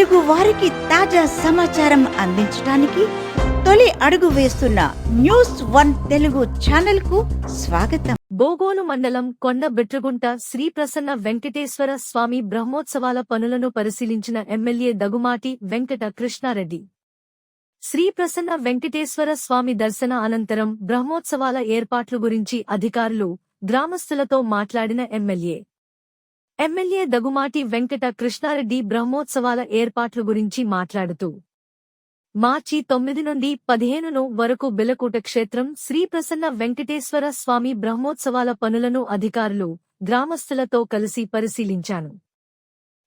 తెలుగు వారికి తాజా సమాచారం అందించడానికి తొలి అడుగు వేస్తున్న న్యూస్ వన్ తెలుగు ఛానల్కు స్వాగతం. బోగోలు మండలం కొండ బిట్రగుంట శ్రీ ప్రసన్న వెంకటేశ్వర స్వామి బ్రహ్మోత్సవాల పనులను పరిశీలించిన ఎమ్మెల్యే దగుమాటి వెంకట కృష్ణారెడ్డి. శ్రీ ప్రసన్న వెంకటేశ్వర స్వామి దర్శన అనంతరం బ్రహ్మోత్సవాల ఏర్పాట్లు గురించి అధికారులు గ్రామస్తులతో మాట్లాడిన ఎమ్మెల్యే. ఎమ్మెల్యే దగుమాటి వెంకట కృష్ణారెడ్డి బ్రహ్మోత్సవాల ఏర్పాట్ల గురించి మాట్లాడుతూ మార్చి తొమ్మిది నుండి పదిహేనును వరకు బిలకూట క్షేత్రం శ్రీ ప్రసన్న వెంకటేశ్వర స్వామి బ్రహ్మోత్సవాల పనులను అధికారులు గ్రామస్తులతో కలిసి పరిశీలించాను.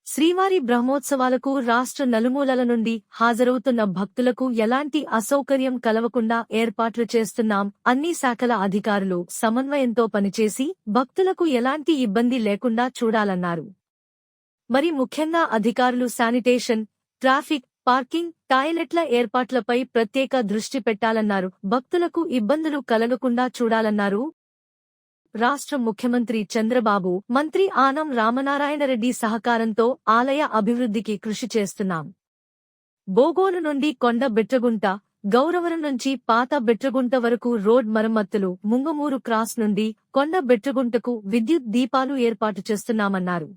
శ్రీవారి బ్రహ్మోత్సవాలకు రాష్ట్ర నలుమూలల నుండి హాజరవుతున్న భక్తులకు ఎలాంటి అసౌకర్యం కలవకుండా ఏర్పాట్లు చేస్తున్నాం అన్ని శాఖల అధికారులు సమన్వయంతో పనిచేసి భక్తులకు ఎలాంటి ఇబ్బంది లేకుండా చూడాలన్నారు. మరి ముఖ్యంగా అధికారులు శానిటేషన్ ట్రాఫిక్ పార్కింగ్ టాయిలెట్ల ఏర్పాట్లపై ప్రత్యేక దృష్టి పెట్టాలన్నారు. భక్తులకు ఇబ్బందులు కలగకుండా చూడాలన్నారు. రాష్ట్ర ముఖ్యమంత్రి చంద్రబాబు మంత్రి ఆనం రామనారాయణరెడ్డి సహకారంతో ఆలయ అభివృద్ధికి కృషి చేస్తున్నాం. బోగోలు నుండి కొండ బిట్రగుంట గౌరవరం నుంచి పాత బిట్రగుంట వరకు రోడ్ మరమ్మతులు ముంగమూరు క్రాస్ నుండి కొండ బిట్రగుంటకు విద్యుత్ దీపాలు ఏర్పాటు చేస్తున్నామన్నారు.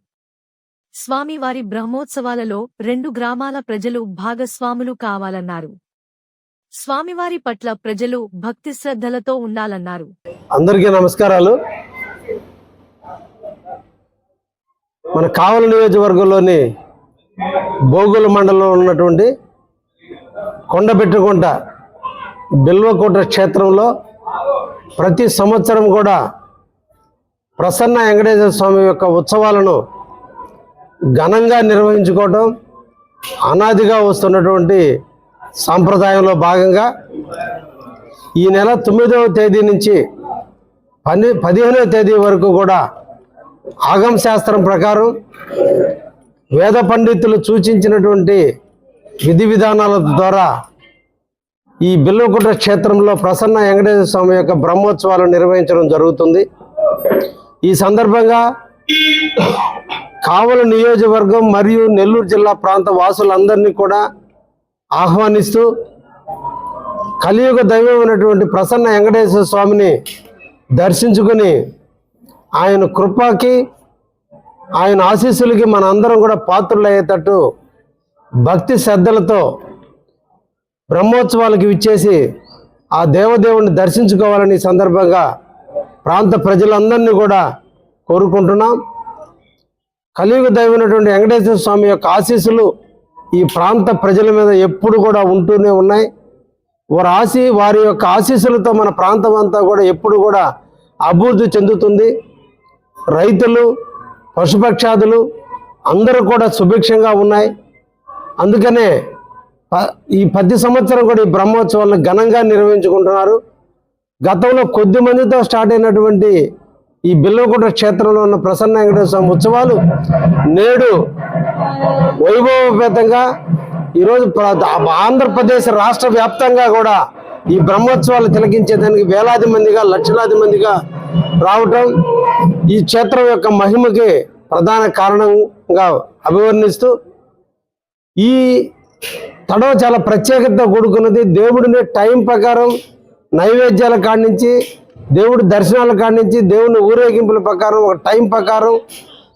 స్వామివారి బ్రహ్మోత్సవాలలో రెండు గ్రామాల ప్రజలు భాగస్వాములు కావాలన్నారు. స్వామివారి పట్ల ప్రజలు భక్తి శ్రద్ధలతో ఉండాలన్నారు. అందరికీ నమస్కారాలు. మన కావల నియోజకవర్గంలోని భోగుల మండలంలో ఉన్నటువంటి కొండబెట్టుకుంట బిల్వకోట క్షేత్రంలో ప్రతి సంవత్సరం కూడా ప్రసన్న వెంకటేశ్వర స్వామి యొక్క ఉత్సవాలను ఘనంగా నిర్వహించుకోవటం అనాదిగా వస్తున్నటువంటి సాంప్రదాయంలో భాగంగా ఈ నెల తొమ్మిదవ తేదీ నుంచి పని పదిహేనవ తేదీ వరకు కూడా ఆగం శాస్త్రం ప్రకారం వేద పండితులు సూచించినటువంటి విధి విధానాల ద్వారా ఈ బిల్వకుట క్షేత్రంలో ప్రసన్న వెంకటేశ్వర స్వామి యొక్క బ్రహ్మోత్సవాలు నిర్వహించడం జరుగుతుంది. ఈ సందర్భంగా కావల నియోజకవర్గం మరియు నెల్లూరు జిల్లా ప్రాంత వాసులందరినీ కూడా ఆహ్వానిస్తూ కలియుగ దైవమైనటువంటి ప్రసన్న వెంకటేశ్వర స్వామిని దర్శించుకుని ఆయన కృపకి ఆయన ఆశీస్సులకి మన అందరం కూడా పాత్రలు అయ్యేటట్టు భక్తి శ్రద్ధలతో బ్రహ్మోత్సవాలకు ఇచ్చేసి ఆ దేవదేవుని దర్శించుకోవాలని సందర్భంగా ప్రాంత ప్రజలందరినీ కూడా కోరుకుంటున్నాం. కలియుగ దైవమైనటువంటి వెంకటేశ్వర స్వామి యొక్క ఆశీస్సులు ఈ ప్రాంత ప్రజల మీద ఎప్పుడు కూడా ఉంటూనే ఉన్నాయి. వారి ఆశీ వారి యొక్క ఆశీస్సులతో మన ప్రాంతం అంతా కూడా ఎప్పుడు కూడా అభివృద్ధి చెందుతుంది. రైతులు పశుపక్షాదులు అందరూ కూడా సుభిక్షంగా ఉన్నాయి. అందుకనే ప- ఈ ప్రతి సంవత్సరం కూడా ఈ బ్రహ్మోత్సవాలను ఘనంగా నిర్వహించుకుంటున్నారు. గతంలో కొద్ది మందితో స్టార్ట్ అయినటువంటి ఈ బిల్లవకోట క్షేత్రంలో ఉన్న ప్రసన్న వెంకటేశ్వర స్వామి ఉత్సవాలు నేడు వైభవపేతంగా ఈరోజు ఆంధ్రప్రదేశ్ రాష్ట్ర వ్యాప్తంగా కూడా ఈ బ్రహ్మోత్సవాలు తిలకించేదానికి వేలాది మందిగా లక్షలాది మందిగా రావటం ఈ క్షేత్రం యొక్క మహిమకి ప్రధాన కారణంగా అభివర్ణిస్తూ ఈ తడవ చాలా ప్రత్యేకత కూడుకున్నది. దేవుడిని టైం ప్రకారం నైవేద్యాల కాడి నుంచి దేవుడి దర్శనాల కాడి నుంచి దేవుని ఊరేగింపుల ప్రకారం ఒక టైం ప్రకారం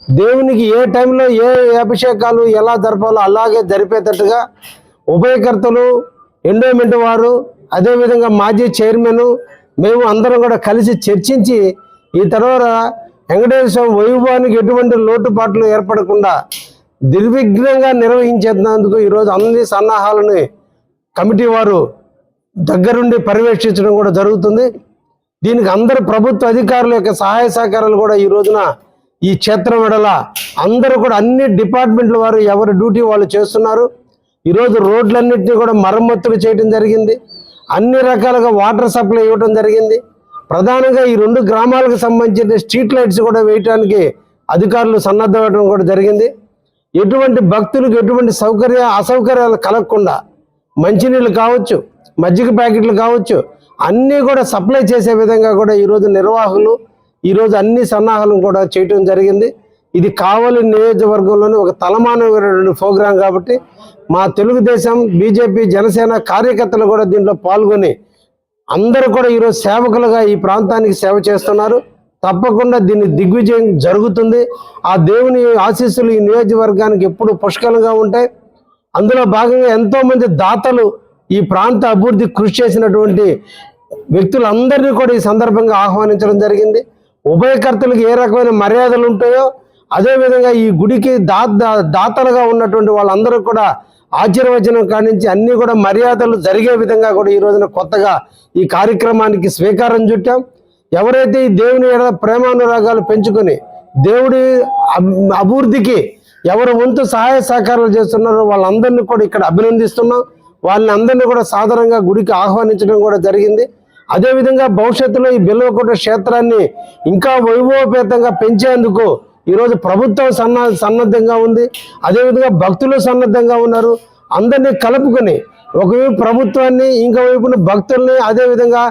దేవునికి ఏ టైంలో ఏ అభిషేకాలు ఎలా జరపాలో అలాగే జరిపేటట్టుగా ఉభయకర్తలు ఎండోమెంట్ వారు అదేవిధంగా మాజీ చైర్మన్ మేము అందరం కూడా కలిసి చర్చించి ఈ తర్వాత వెంకటేశ్వర స్వామి వైభవానికి ఎటువంటి లోటుపాట్లు ఏర్పడకుండా నిర్విఘ్నంగా నిర్వహించేందుకు ఈరోజు అన్ని సన్నాహాలని కమిటీ వారు దగ్గరుండి పర్యవేక్షించడం కూడా జరుగుతుంది. దీనికి అందరు ప్రభుత్వ అధికారుల యొక్క సహాయ సహకారాలు కూడా ఈ రోజున ఈ క్షేత్రం వెడల అందరూ కూడా అన్ని డిపార్ట్మెంట్ల వారు ఎవరి డ్యూటీ వాళ్ళు చేస్తున్నారు. ఈరోజు రోడ్లన్నింటినీ కూడా మరమ్మతులు చేయడం జరిగింది. అన్ని రకాలుగా వాటర్ సప్లై ఇవ్వడం జరిగింది. ప్రధానంగా ఈ రెండు గ్రామాలకు సంబంధించిన స్ట్రీట్ లైట్స్ కూడా వేయటానికి అధికారులు సన్నద్ధమవడం కూడా జరిగింది. ఎటువంటి భక్తులకు ఎటువంటి సౌకర్య అసౌకర్యాలు కలగకుండా మంచినీళ్ళు కావచ్చు మజ్జిగ ప్యాకెట్లు కావచ్చు అన్నీ కూడా సప్లై చేసే విధంగా కూడా ఈరోజు నిర్వాహకులు ఈరోజు అన్ని సన్నాహాలు కూడా చేయటం జరిగింది. ఇది కావలి నియోజకవర్గంలోని ఒక తలమానమైనటువంటి ప్రోగ్రాం కాబట్టి మా తెలుగుదేశం బీజేపీ జనసేన కార్యకర్తలు కూడా దీంట్లో పాల్గొని అందరూ కూడా ఈరోజు సేవకులుగా ఈ ప్రాంతానికి సేవ చేస్తున్నారు. తప్పకుండా దీన్ని దిగ్విజయం జరుగుతుంది. ఆ దేవుని ఆశీస్సులు ఈ నియోజకవర్గానికి ఎప్పుడు పుష్కలంగా ఉంటాయి. అందులో భాగంగా ఎంతోమంది దాతలు ఈ ప్రాంత అభివృద్ధి కృషి చేసినటువంటి వ్యక్తులందరినీ కూడా ఈ సందర్భంగా ఆహ్వానించడం జరిగింది. ఉభయకర్తలకు ఏ రకమైన మర్యాదలు ఉంటాయో అదేవిధంగా ఈ గుడికి దా దాతలుగా ఉన్నటువంటి వాళ్ళందరూ కూడా ఆశీర్వచనం కానించి అన్నీ కూడా మర్యాదలు జరిగే విధంగా కూడా ఈ రోజున కొత్తగా ఈ కార్యక్రమానికి స్వీకారం చుట్టాం. ఎవరైతే ఈ దేవుని ప్రేమానురాగాలు పెంచుకొని దేవుడి అభివృద్ధికి ఎవరు వంతు సహాయ సహకారాలు చేస్తున్నారో వాళ్ళందరినీ కూడా ఇక్కడ అభినందిస్తున్నాం. వాళ్ళని అందరినీ కూడా సాధారణంగా గుడికి ఆహ్వానించడం కూడా జరిగింది. అదేవిధంగా భవిష్యత్తులో ఈ బిల్వకోట క్షేత్రాన్ని ఇంకా వైభవపేతంగా పెంచేందుకు ఈరోజు ప్రభుత్వం సన్న సన్నద్ధంగా ఉంది. అదేవిధంగా భక్తులు సన్నద్ధంగా ఉన్నారు. అందరినీ కలుపుకొని ఒకవైపు ప్రభుత్వాన్ని ఇంకో వైపున భక్తుల్ని అదేవిధంగా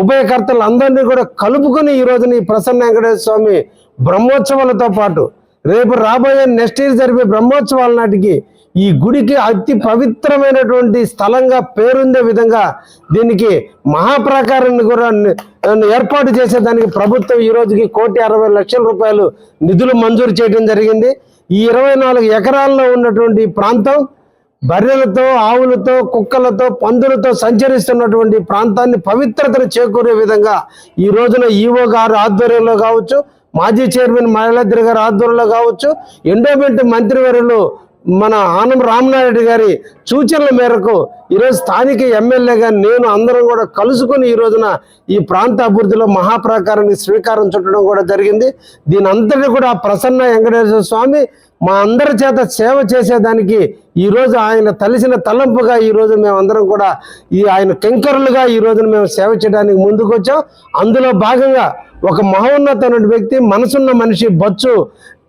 ఉభయకర్తలు అందరినీ కూడా కలుపుకొని ఈ రోజున ఈ ప్రసన్న వెంకటేశ్వర స్వామి బ్రహ్మోత్సవాలతో పాటు రేపు రాబోయే నెక్స్ట్ ఇయర్ జరిపే బ్రహ్మోత్సవాల నాటికి ఈ గుడికి అతి పవిత్రమైనటువంటి స్థలంగా పేరుందే విధంగా దీనికి మహాప్రాకారాన్ని కూడా ఏర్పాటు ఏర్పాటు చేసేదానికి ప్రభుత్వం ఈ రోజుకి కోటి అరవై లక్షల రూపాయలు నిధులు మంజూరు చేయడం జరిగింది. ఈ ఇరవై నాలుగు ఎకరాల్లో ఉన్నటువంటి ప్రాంతం బర్రెలతో ఆవులతో కుక్కలతో పందులతో సంచరిస్తున్నటువంటి ప్రాంతాన్ని పవిత్రతను చేకూరే విధంగా ఈ రోజున ఈవో గారు ఆధ్వర్యంలో కావచ్చు మాజీ చైర్మన్ మహిళాద్రి గారు ఆధ్వర్యంలో కావచ్చు ఎండోమెంట్ మంత్రివర్యులు మన ఆనం రామనాయుడు గారి సూచనల మేరకు ఈరోజు స్థానిక ఎమ్మెల్యేగా నేను అందరం కూడా కలుసుకొని ఈ రోజున ఈ ప్రాంత అభివృద్ధిలో మహాప్రాకారానికి శ్రీకారం చుట్టడం కూడా జరిగింది. దీని అంతటి కూడా ప్రసన్న వెంకటేశ్వర స్వామి మా అందరి చేత సేవ చేసేదానికి ఈ రోజు ఆయన తలిసిన తలంపుగా ఈ రోజు మేమందరం కూడా ఈ ఆయన కెంకరులుగా ఈ రోజున మేము సేవ చేయడానికి ముందుకు వచ్చాం అందులో భాగంగా ఒక మహోన్నతమైన వ్యక్తి మనసున్న మనిషి బొచ్చు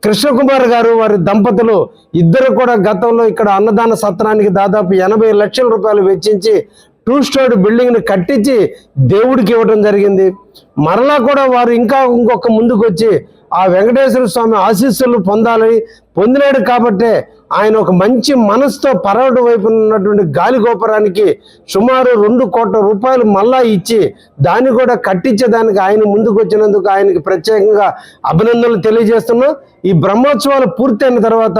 కృష్ణకుమార్ గారు వారి దంపతులు ఇద్దరు కూడా గతంలో ఇక్కడ అన్నదాన సత్రానికి దాదాపు ఎనభై లక్షల రూపాయలు వెచ్చించి టూ స్టోరీ బిల్డింగ్ని కట్టించి దేవుడికి ఇవ్వడం జరిగింది. మరలా కూడా వారు ఇంకా ఇంకొక ముందుకు వచ్చి ఆ వెంకటేశ్వర స్వామి ఆశీస్సులు పొందాలని పొందినాడు కాబట్టే ఆయన ఒక మంచి మనసుతో పరవడు వైపు ఉన్నటువంటి గాలి గోపురానికి సుమారు రెండు కోట్ల రూపాయలు మళ్ళా ఇచ్చి దాన్ని కూడా కట్టించేదానికి ఆయన ముందుకు వచ్చినందుకు ఆయనకి ప్రత్యేకంగా అభినందనలు తెలియజేస్తున్నాం. ఈ బ్రహ్మోత్సవాలు పూర్తయిన తర్వాత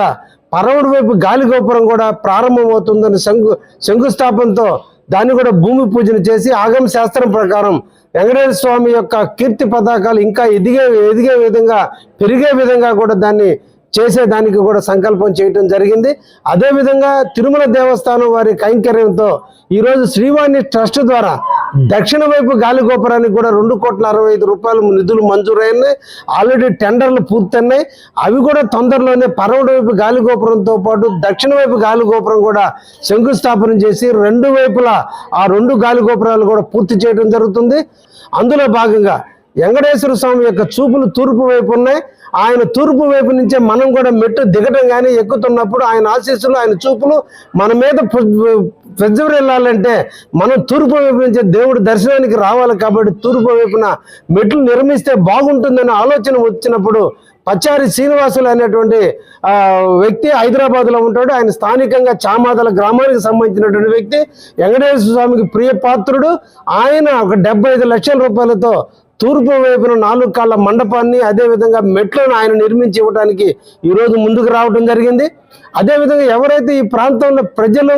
పరవడు వైపు గాలి గోపురం కూడా ప్రారంభమవుతుందని శంకు శంకుస్థాపనతో దాన్ని కూడా భూమి పూజన చేసి ఆగమ శాస్త్రం ప్రకారం వెంకటేశ్వర స్వామి యొక్క కీర్తి పతాకాలు ఇంకా ఎదిగే ఎదిగే విధంగా పెరిగే విధంగా కూడా దాన్ని చేసేదానికి కూడా సంకల్పం చేయటం జరిగింది. అదేవిధంగా తిరుమల దేవస్థానం వారి కైంకర్యంతో ఈరోజు శ్రీవాణి ట్రస్ట్ ద్వారా దక్షిణ వైపు గాలి గోపురానికి కూడా రెండు కోట్ల అరవై ఐదు రూపాయలు నిధులు మంజూరైనాయి. ఆల్రెడీ టెండర్లు పూర్తయినాయి. అవి కూడా తొందరలోనే పరవడు వైపు గాలి గోపురంతో పాటు దక్షిణ వైపు గాలి గోపురం కూడా శంకుస్థాపన చేసి రెండు వైపులా ఆ రెండు గాలి గోపురాలు కూడా పూర్తి చేయడం జరుగుతుంది. అందులో భాగంగా వెంకటేశ్వర స్వామి యొక్క చూపులు తూర్పు వైపు ఉన్నాయి. ఆయన తూర్పు వైపు నుంచే మనం కూడా మెట్టు దిగటం కానీ ఎక్కుతున్నప్పుడు ఆయన ఆశీస్సులు ఆయన చూపులు మన మీద పెద్దవి వెళ్ళాలంటే మనం తూర్పు వైపు నుంచి దేవుడి దర్శనానికి రావాలి కాబట్టి తూర్పు వైపున మెట్లు నిర్మిస్తే బాగుంటుందనే ఆలోచన వచ్చినప్పుడు పచ్చారి శ్రీనివాసులు అనేటువంటి వ్యక్తి హైదరాబాద్లో ఉంటాడు. ఆయన స్థానికంగా చామాదల గ్రామానికి సంబంధించినటువంటి వ్యక్తి. వెంకటేశ్వర స్వామికి ప్రియ పాత్రుడు. ఆయన ఒక డెబ్బై ఐదు లక్షల రూపాయలతో తూర్పు వైపున నాలుగు కాళ్ళ మండపాన్ని అదేవిధంగా మెట్లను ఆయన నిర్మించి ఇవ్వడానికి ఈరోజు ముందుకు రావడం జరిగింది. అదేవిధంగా ఎవరైతే ఈ ప్రాంతంలో ప్రజలు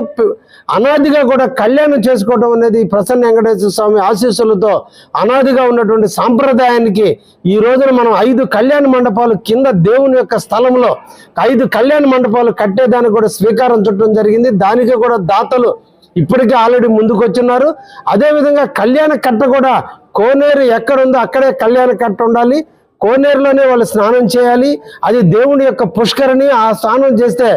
అనాదిగా కూడా కళ్యాణం చేసుకోవడం అనేది ప్రసన్న వెంకటేశ్వర స్వామి ఆశీస్సులతో అనాదిగా ఉన్నటువంటి సాంప్రదాయానికి ఈ రోజున మనం ఐదు కళ్యాణ మండపాలు కింద దేవుని యొక్క స్థలంలో ఐదు కళ్యాణ మండపాలు కట్టేదానికి కూడా స్వీకారం చుట్టడం జరిగింది. దానికి కూడా దాతలు ఇప్పటికే ఆల్రెడీ ముందుకొచ్చున్నారు. అదేవిధంగా కళ్యాణ కట్ట కూడా కోనేరు ఎక్కడుందో అక్కడే కళ్యాణ కట్ట ఉండాలి. కోనేరులోనే వాళ్ళు స్నానం చేయాలి. అది దేవుని యొక్క పుష్కరిణి. ఆ స్నానం చేస్తే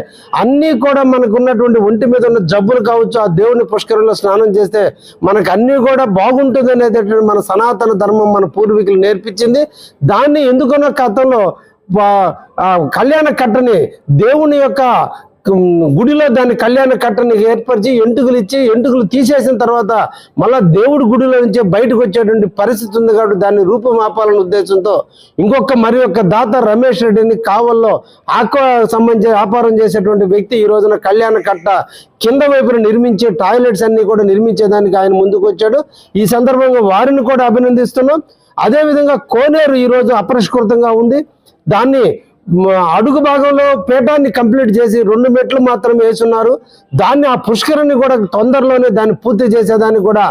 అన్నీ కూడా మనకు ఉన్నటువంటి ఒంటి మీద ఉన్న జబ్బులు కావచ్చు ఆ దేవుని పుష్కరంలో స్నానం చేస్తే మనకు అన్నీ కూడా బాగుంటుంది అనేటటువంటి మన సనాతన ధర్మం మన పూర్వీకులు నేర్పించింది. దాన్ని ఎందుకున్న కథలో కళ్యాణ కట్టని దేవుని యొక్క గుడిలో దాన్ని కళ్యాణ కట్టని ఏర్పరిచి ఎంటుకలు ఇచ్చి ఎంటుకలు తీసేసిన తర్వాత మళ్ళా దేవుడి గుడిలో నుంచి బయటకు వచ్చేటువంటి పరిస్థితి ఉంది కాబట్టి దాన్ని రూపుమాపాలనే ఉద్దేశంతో ఇంకొక మరి ఒక దాత రమేష్ రెడ్డిని కావల్లో ఆక్వా సంబంధించి వ్యాపారం చేసేటువంటి వ్యక్తి ఈ రోజున కళ్యాణ కట్ట కింద వైపున నిర్మించే టాయిలెట్స్ అన్ని కూడా నిర్మించేదానికి ఆయన ముందుకు వచ్చాడు. ఈ సందర్భంగా వారిని కూడా అభినందిస్తున్నాం. అదేవిధంగా కోనేరు ఈ రోజు అపరిష్కృతంగా ఉంది. దాన్ని అడుగు భాగంలో పీఠాన్ని కంప్లీట్ చేసి రెండు మెట్లు మాత్రమే వేసున్నారు. దాన్ని ఆ పుష్కరిని కూడా తొందరలోనే దాన్ని పూర్తి చేసేదాన్ని కూడా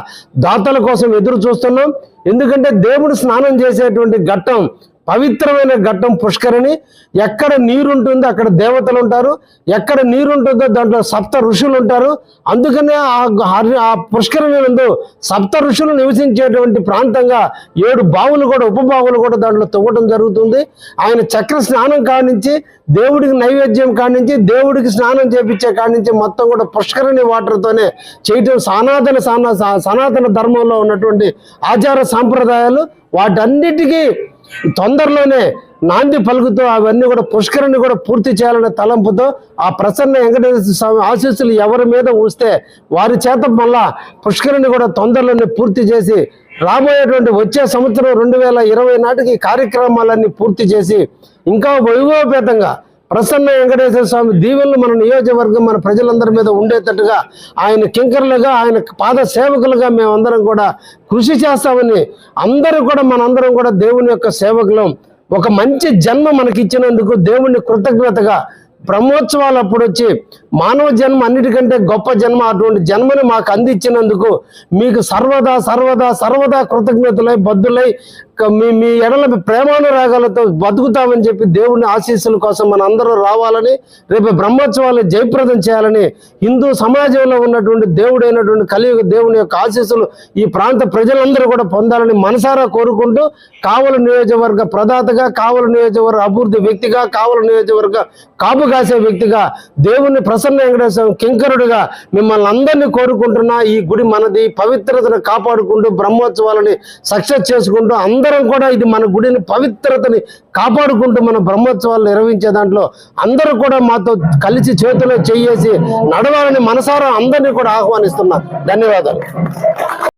దాతల కోసం ఎదురు చూస్తున్నాం. ఎందుకంటే దేవుడు స్నానం చేసేటువంటి ఘట్టం పవిత్రమైన ఘట్టం పుష్కరిణి. ఎక్కడ నీరుంటుందో అక్కడ దేవతలు ఉంటారు. ఎక్కడ నీరుంటుందో దాంట్లో సప్త ఋషులు ఉంటారు. అందుకనే ఆ హరి- ఆ పుష్కరిణి నందు సప్త ఋషులు నివసించేటువంటి ప్రాంతంగా ఏడు బావులు కూడా ఉపబావులు కూడా దాంట్లో తవ్వటం జరుగుతుంది. ఆయన చక్ర స్నానం కానించి దేవుడికి నైవేద్యం కానించి దేవుడికి స్నానం చేపించే కానించి మొత్తం కూడా పుష్కరిణి వాటర్తోనే చేయటం సనాతన సనాతన ధర్మంలో ఉన్నటువంటి ఆచార సాంప్రదాయాలు వాటన్నిటికీ తొందరలోనే నాంది పలుకుతూ అవన్నీ కూడా పుష్కరిని కూడా పూర్తి చేయాలనే తలంపుతో ఆ ప్రసన్న వెంకటేశ్వర స్వామి ఆశీస్సులు ఎవరి మీద ఉంచితే వారి చేత మళ్ళా పుష్కరిని కూడా తొందరలోనే పూర్తి చేసి రాబోయేటువంటి వచ్చే సంవత్సరం రెండు వేల ఇరవై నాటికి కార్యక్రమాలన్నీ పూర్తి చేసి ఇంకా వైభవపేతంగా ప్రసన్న వెంకటేశ్వర స్వామి దీవెనలు మన నియోజకవర్గం మన ప్రజలందరి మీద ఉండేటట్టుగా ఆయన కింకర్లుగా ఆయన పాద సేవకులుగా మేమందరం కూడా కృషి చేస్తామని అందరూ కూడా మనందరం కూడా దేవుని యొక్క సేవకులం. ఒక మంచి జన్మ మనకిచ్చినందుకు దేవుని కృతజ్ఞతగా బ్రహ్మోత్సవాలు అప్పుడు వచ్చి మానవ జన్మ అన్నిటికంటే గొప్ప జన్మ అటువంటి జన్మని మాకు అందించినందుకు మీకు సర్వదా సర్వదా సర్వదా కృతజ్ఞతలై బద్దులై మీ మీ ఎడల ప్రేమానురాగాలతో బతుకుతామని చెప్పి దేవుని ఆశీస్సుల కోసం మన అందరూ రావాలని రేపు బ్రహ్మోత్సవాలు జయప్రదం చేయాలని హిందూ సమాజంలో ఉన్నటువంటి దేవుడైనటువంటి కలియుగ దేవుని యొక్క ఆశీస్సులు ఈ ప్రాంత ప్రజలందరూ కూడా పొందాలని మనసారా కోరుకుంటూ కావల నియోజకవర్గ ప్రదాతగా కావల నియోజకవర్గ అభివృద్ధి వ్యక్తిగా కావల నియోజకవర్గ కాపు కాసే వ్యక్తిగా దేవుని ప్రసన్న వెంకటేశ్వర కింకరుడుగా మిమ్మల్ని అందరినీ కోరుకుంటున్నా. ఈ గుడి మనది పవిత్రతను కాపాడుకుంటూ బ్రహ్మోత్సవాలని సక్సెస్ చేసుకుంటూ అందరూ కూడా ఇది మన గుడిని పవిత్రతని కాపాడుకుంటూ మన బ్రహ్మోత్సవాలు నిర్వహించే దాంట్లో అందరూ కూడా మాతో కలిసి చేతిలో చేయేసి నడవాలని మనసారా అందరినీ కూడా ఆహ్వానిస్తున్నా. ధన్యవాదాలు.